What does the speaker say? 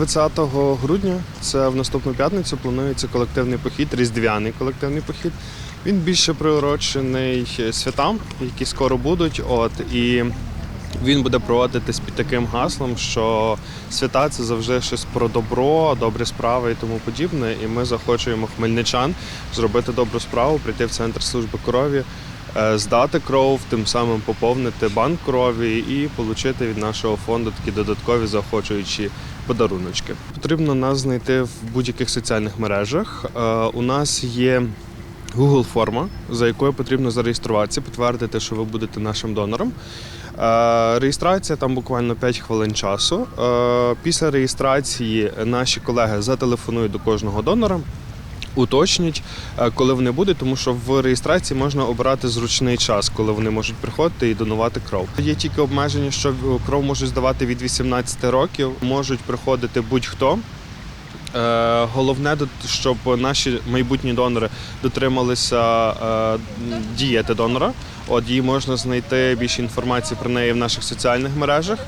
20 грудня, це в наступну п'ятницю, планується колективний похід, різдвяний колективний похід. Він більше приурочений святам, які скоро будуть. От і він буде проводитись під таким гаслом, що свята це завжди щось про добро, добрі справи і тому подібне. І ми захочуємо хмельничан зробити добру справу, прийти в центр служби крові, здати кров, тим самим поповнити банк крові і отримати від нашого фонду такі додаткові заохочуючі подаруночки. Потрібно нас знайти в будь-яких соціальних мережах. Е, У нас є Google форма, за якою потрібно зареєструватися, підтвердити, що ви будете нашим донором. Е, Реєстрація там буквально 5 хвилин часу. Е, Після реєстрації наші колеги зателефонують до кожного донора. Уточнять, е, коли вони будуть, тому що в реєстрації можна обирати зручний час, коли вони можуть приходити і донувати кров. Є тільки обмеження, що кров можуть здавати від 18 років, можуть приходити будь-хто. Е, Головне, щоб наші майбутні донори дотрималися е, дієти донора. От її можна знайти більше інформації про неї в наших соціальних мережах.